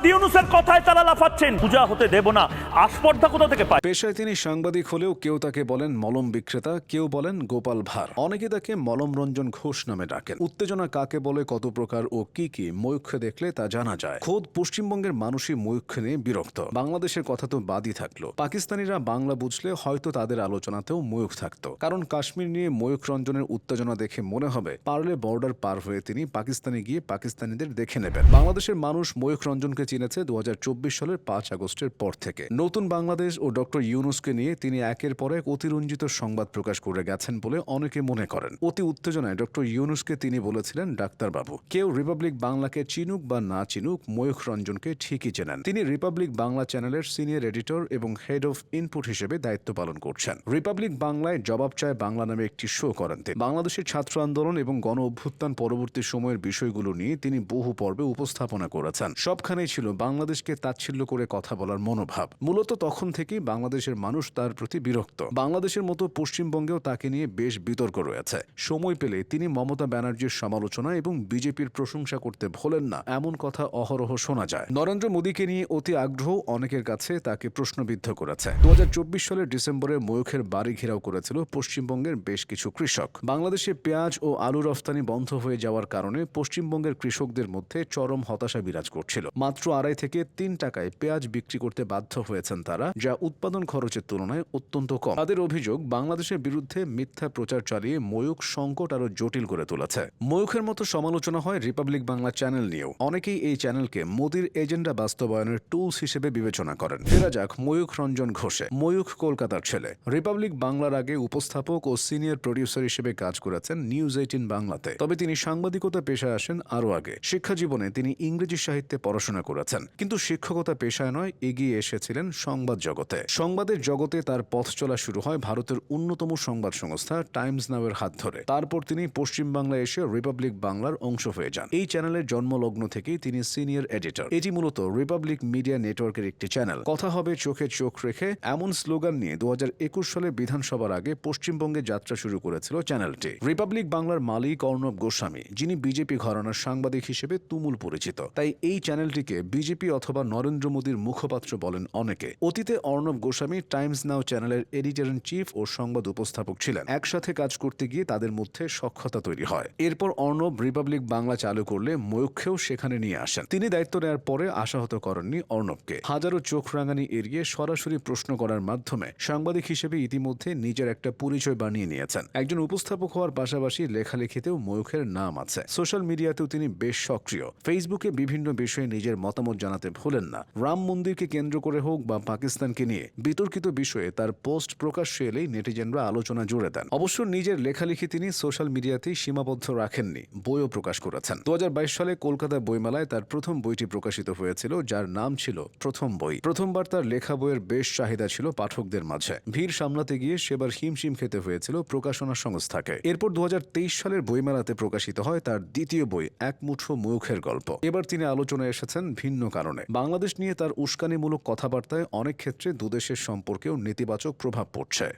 কথায় তারা লাফাচ্ছেন। পূজা হতে দেব না, আস্পর্ধা কোথা থেকে পায়? পেশায় তিনি সাংবাদিক হলেও কেউ তাকে বলেন মলম বিক্রেতা, কেউ বলেন গোপাল ভার অনেকে তাকে মলম রঞ্জন ঘোষ নামে ডাকেন। উত্তেজনা কাকে বলে, কত প্রকার ও কি কি ময়ূক্ষে দেখলে তা জানা যায়। খোদ পশ্চিমবঙ্গের মানুষই ময়ূক্ষে নিয়ে বিরক্ত। বাংলাদেশের কথা তো বাদই থাকল। পাকিস্তানিরা বাংলা বুঝলে হয়তো তাদের আলোচনাতেও ময়ূখ থাকতো। কারণ কাশ্মীর নিয়ে ময়ূখ রঞ্জনের উত্তেজনা দেখে মনে হবে, পারলে বর্ডার পার হয়ে তিনি পাকিস্তানে গিয়ে পাকিস্তানিদের দেখে নেবেন। বাংলাদেশের মানুষ ময়ূখ রঞ্জনকে চিনেছে দু হাজার চব্বিশ সালের পাঁচ আগস্টের পর থেকে। নতুন বাংলাদেশ ও ডক্টর ইউনুসকে নিয়ে তিনি একের পর এক অতিরঞ্জিত সংবাদ প্রকাশ করে গেছেন বলে অনেকে মনে করেন। অতি উত্তেজনায় ডক্টর ইউনুসকে তিনি বলেছিলেন, ডাক্তারবাবু, কেউ রিপাবলিক বাংলাকে চিনুক বা না চিনুক, ময়ূখ রঞ্জনকে ঠিকই চেনেন। তিনি রিপাবলিক বাংলা চ্যানেলের সিনিয়র এডিটর এবং হেড অফ ইনপুট হিসেবে দায়িত্ব পালন করছেন। রিপাবলিক বাংলায় জবাব চায় বাংলা নামে একটি শো করেন তিনি। বাংলাদেশের ছাত্র আন্দোলন এবং গণ অভ্যুত্থান পরবর্তী সময়ের বিষয়গুলো নিয়ে তিনি বহু পর্বে উপস্থাপনা করেছেন। সবখানেই ছিল বাংলাদেশকে তাচ্ছিল্য করে কথা বলার মনোভাব। মূলত তখন থেকেই বাংলাদেশের মানুষ তার প্রতি বিরক্ত। বাংলাদেশের মতো পশ্চিমবঙ্গেও তাকে নিয়ে বেশ বিতর্ক রয়েছে। সময় পেলে তিনি মমতা ব্যানার্জির সমালোচনা এবং বিজেপির প্রশংসা করতে ভোলেন না, এমন কথা অহরহ শোনা যায়। নরেন্দ্র মোদীকে নিয়ে অতি আগ্রহ অনেকের কাছে তাকে প্রশ্নবিদ্ধ করেছে। দু হাজার চব্বিশ সালের ডিসেম্বরে ময়ূখের বাড়ি ঘেরাও করেছিল পশ্চিমবঙ্গের বেশ কিছু কৃষক। বাংলাদেশে পেঁয়াজ ও আলু রফতানি বন্ধ হয়ে যাওয়ার কারণে পশ্চিমবঙ্গের কৃষকদের মধ্যে চরম হতাশা বিরাজ করছিল। মাত্র আড়াই থেকে তিন টাকায় পেঁয়াজ বিক্রি করতে বাধ্য হয়েছেন তারা, যা উৎপাদন খরচের তুলনায় অত্যন্ত কম। তাদের অভিযোগ, বাংলাদেশের বিরুদ্ধে মিথ্যা প্রচার চালিয়ে ময়ূখ সংকট আরও জটিল করে তুলেছে। ময়ূখের মতো সমালোচনা হয় রিপাবলিক বাংলা চ্যানেল নিয়েও। অনেকেই এই চ্যানেলকে মোদির এজেন্ডা বাস্তবায়নের টুলস হিসেবে বিবেচনা করেন। ফেরা যাক ময়ূখ রঞ্জন ঘোষে, ময়ূখ কলকাতার ছেলে। রিপাবলিক বাংলার আগে উপস্থাপক ও সিনিয়র প্রডিউসার হিসেবে কাজ করেছেন নিউজ এইটিন বাংলাতে। তবে তিনি সাংবাদিকতা পেশায় আসেন আরও আগে। শিক্ষা জীবনে তিনি ইংরেজি সাহিত্যে পড়াশোনা করেছেন। কিন্তু শিক্ষকতা পেশায় নয়, এগিয়ে এসেছিলেন সংবাদ জগতে। সংবাদের জগতে তার পথ চলা শুরু হয় ভারতের অন্যতম সংবাদ সংস্থা টাইমস নাওয়ের হাত ধরে। তারপর তিনি পশ্চিমবাংলায় এসে রিপাবলিক বাংলার অংশ হয়ে যান। এই চ্যানেলের জন্মলগ্ন থেকেই তিনি সিনিয়র এডিটর। এটি মূলত রিপাবলিক মিডিয়া নেটওয়ার্কের একটি চ্যানেল। কথা হবে চোখে চোখ রেখে এমন স্লোগান নিয়ে দু একুশ সালে বিধানসভার আগে পশ্চিমবঙ্গে যাত্রা শুরু করেছিল চ্যানেলটি। রিপাবলিক বাংলার মালিক অর্ণব গোস্বামী, যিনি বিজেপি ঘরানার সাংবাদিক হিসেবে তুমুল পরিচিত। তাই এই চ্যানেলটিকে বিজেপি অথবা নরেন্দ্র মোদীর মুখপাত্র বলেন অনেকে। অতীতে অর্ণব গোস্বামী টাইমস নাও চ্যানেলের এডিটর ইন চিফ ও সংবাদ উপস্থাপক ছিলেন। একসাথে কাজ করতে গিয়ে তাদের মধ্যে সক্ষতা তৈরি হয়। এরপর অর্ণব রিপাবলিক বাংলা চালু করলে ময়ূক্ষেও সেখানে নিয়ে আসেন। তিনি দায়িত্ব নেওয়ার পরে আশাহত করেননি অর্ণবকে। হাজারো চোখ রাঙানি এড়িয়ে সরাসরি প্রশ্ন করার মাধ্যমে সাংবাদিক হিসেবে ইতিমধ্যে নিজের একটা পরিচয় বানিয়ে নিয়েছেন। একজন উপস্থাপক হওয়ার পাশাপাশি লেখালেখিতেও ময়ূখের নাম আছে। সোশ্যাল মিডিয়াতেও তিনি বেশ সক্রিয়। ফেসবুকে বিভিন্ন বিষয়ে নিজের মতামত জানাতে ভোলেন না। রাম মন্দিরকে কেন্দ্র করে হোক বা পাকিস্তানকে নিয়ে বিতর্কিত বিষয়ে তার পোস্ট প্রকাশ্যে এলেই নেটিজেনরা আলোচনা জুড়ে দেন। অবশ্য নিজের লেখালেখি তিনি সোশ্যাল মিডিয়াতেই সীমাবদ্ধ রাখেননি, বইও প্রকাশ করেছেন। দু হাজার বাইশ সালে কলকাতা বইমেলায় তার প্রথম বইটি প্রকাশিত হয়েছিল, যার নাম ছিল প্রথম বই। প্রথমবার তার লেখা বইয়ের বেশ চাহিদা ছিল পাঠকদের মাঝে। ভিড় সামলাতে গিয়ে সেবার হিমশিম খেতে হয়েছিল প্রকাশনা সংস্থাকে। এরপর দু হাজার তেইশ সালের বইমেলাতে প্রকাশিত হয় তার দ্বিতীয় বই, এক মুঠো মুখের গল্প। এবার তিনি আলোচনায় এসেছেন ভিন্ন কারণে। বাংলাদেশ নিয়ে তার উস্কানিমূলক কথাবার্তায় অনেক ক্ষেত্রে দুদেশের সম্পর্কেও নেতিবাচক প্রভাব পড়ছে।